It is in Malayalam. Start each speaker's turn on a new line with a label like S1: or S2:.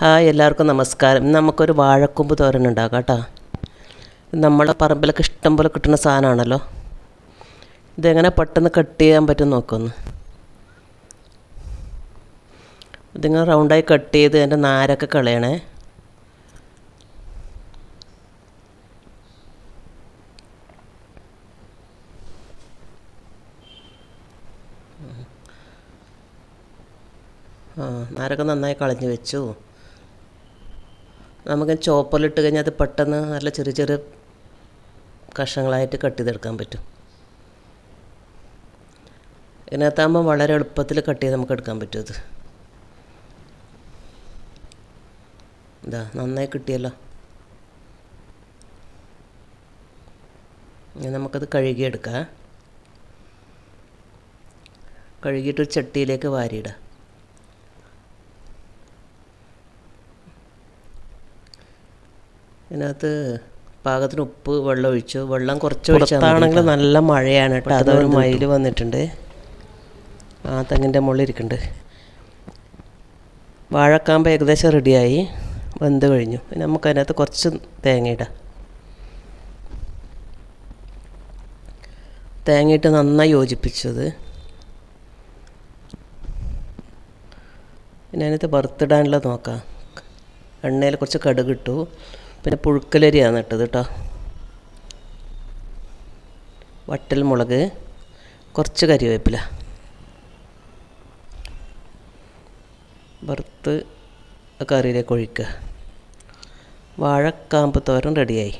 S1: ഹായ് എല്ലാവർക്കും നമസ്കാരം. നമുക്കൊരു വാഴക്കൊമ്പ് തോരൻ ഉണ്ടാക്കാം കേട്ടോ. നമ്മളെ പറമ്പിലൊക്കെ ഇഷ്ടം പോലെ കിട്ടുന്ന സാധനമാണല്ലോ. ഇതെങ്ങനെ പെട്ടെന്ന് കട്ട് ചെയ്യാൻ പറ്റും നോക്കൊന്ന് ഇതിങ്ങനെ റൗണ്ടായി കട്ട് ചെയ്ത് അതിന്റെ നാരൊക്കെ കളയണേ. ആ നാരൊക്കെ നന്നായി കളഞ്ഞു വെച്ചു. നമുക്ക് ചോപ്പറിലിട്ട് കഴിഞ്ഞാൽ അത് പെട്ടെന്ന് നല്ല ചെറിയ ചെറിയ കഷ്ണങ്ങളായിട്ട് കട്ട് ചെയ്തെടുക്കാൻ പറ്റും. ഇതിനകത്താകുമ്പോൾ വളരെ എളുപ്പത്തിൽ കട്ട് ചെയ്ത് നമുക്ക് എടുക്കാൻ പറ്റും ഇത് ഇതാ നന്നായി കിട്ടിയല്ലോ. ഇനി നമുക്കത് കഴുകിയെടുക്കാം. കഴുകിയിട്ടൊരു ചട്ടിയിലേക്ക് വാരിയിടാം. ഇതിനകത്ത് പാകത്തിന് ഉപ്പ് വെള്ളം ഒഴിച്ചു. വെള്ളം കുറച്ച് ഒഴിച്ചാണെങ്കിൽ നല്ല മഴയാണ് കേട്ടോ. അതൊരു മയിൽ വന്നിട്ടുണ്ട്. ആ തെങ്ങിന്റെ മുകളിൽ ഇരിക്കുന്നുണ്ട്. വാഴക്കാമ്പ് ഏകദേശം റെഡിയായി. വെന്ത് കഴിഞ്ഞു. പിന്നെ നമുക്ക് അതിനകത്ത് കുറച്ച് തേങ്ങയിടാം തേങ്ങയിട്ട് നന്നായി യോജിപ്പിച്ചത്. പിന്നെ അതിനകത്ത് വറുത്തിടാനുള്ളത് നോക്കാം. എണ്ണയിൽ കുറച്ച് കടുക് ഇട്ടു. പിന്നെ പുഴുക്കലരിയാണ് ഇട്ടത് കേട്ടോ. വട്ടൽ മുളക് കുറച്ച് കരിവേപ്പില. വറുത്ത് കറിയിലേക്ക് ഒഴിക്കുക. വാഴക്കാമ്പ് തോരൻ റെഡിയായി